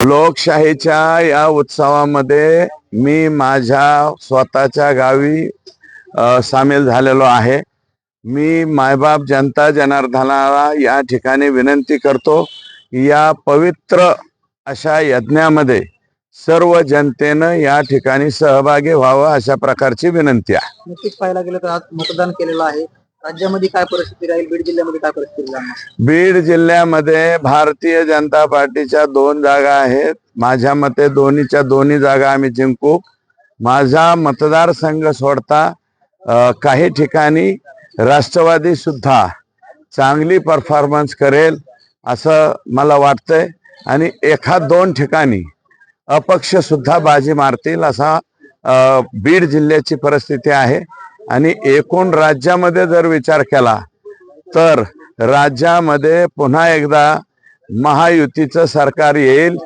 लोकशाहीच्या या उत्सवामध्ये मी माझ्या स्वतःच्या गावी सामील झालेलो आहे. मी मायबाप जनता जनार्दनाला या ठिकाणी विनंती करतो या पवित्र अशा यज्ञामध्ये सर्व जनतेनं या ठिकाणी सहभागी व्हावं अशा प्रकारची विनंती आहे. नक्कीच पाहायला गेलं तर आज मतदान केलेलं आहे. राज्यामध्ये काय परिस्थिती राहील? बीड जिल्ह्यामध्ये काय परिस्थिती राहणार बीड जिल्ह्यामध्ये भारतीय जनता पार्टीच्या दोन जागा आहेत. माझ्या मते दोन्हीच्या दोन्ही जागा आम्ही जिंकू. माझा मतदारसंघ सोडता अ, काही ठिकाणी राष्ट्रवादी सुद्धा चांगली परफॉर्मन्स करेल असं मला वाटतंय. आणि एखाद दोन ठिकाणी अपक्ष सुद्धा बाजी मारतील असा अ, बीड जिल्ह्याची परिस्थिती आहे. आणि एकूण राज्यामध्ये जर विचार केला तर राज्यामध्ये पुन्हा एकदा महायुतीचं सरकार येईल.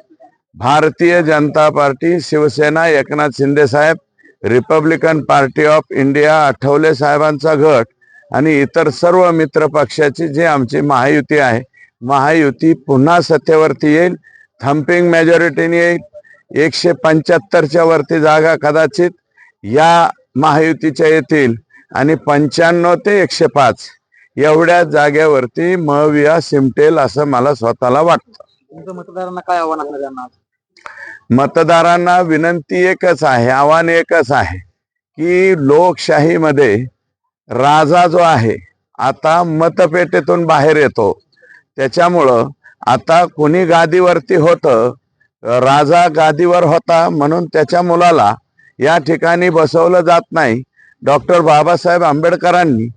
Bharatiya Janata party Shiv Sena Eknath Shinde Saheb Republican party of India Athawale साहेबांचा गट आणि इतर सर्व मित्र पक्षाची जी आमची महायुती आहे महायुती पुन्हा सत्तेवरती येईल. थम्पिंग मेजॉरिटीने येईल एकशे पंच्याहत्तरच्या वरती जागा कदाचित या महायुतीच्या येतील आणि पंच्याण्णव ते एकशे पाच एवढ्या जागेवरती महविया सिमटेल असं मला स्वतःला वाटतं. मतदारांना काय आव्हान मतदारांना विनंती एकच आहे आव्हान एकच आहे की लोकशाहीमध्ये राजा जो आहे आता मतपेटीतून बाहेर येतो. त्याच्यामुळं आता कुणी गादीवरती होतं राजा गादीवर होता म्हणून त्याच्या मुलाला या ठिकाणी बसवलं जात नाही. डॉक्टर बाबासाहेब आंबेडकरांनी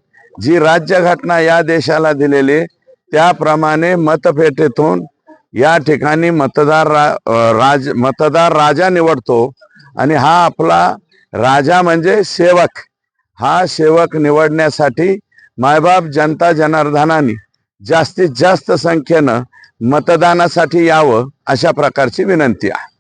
जी राज्यघटना या देशाला दिलेली त्याप्रमाणे मतपेटीतून या ठिकाणी मतदार रा, राज मतदार राजा निवडतो. आणि हा आपला राजा म्हणजे सेवक. हा सेवक निवडण्यासाठी मायबाप जनता जनार्दनाने जास्तीत जास्त संख्येनं मतदानासाठी यावं अशा प्रकारची विनंती आहे.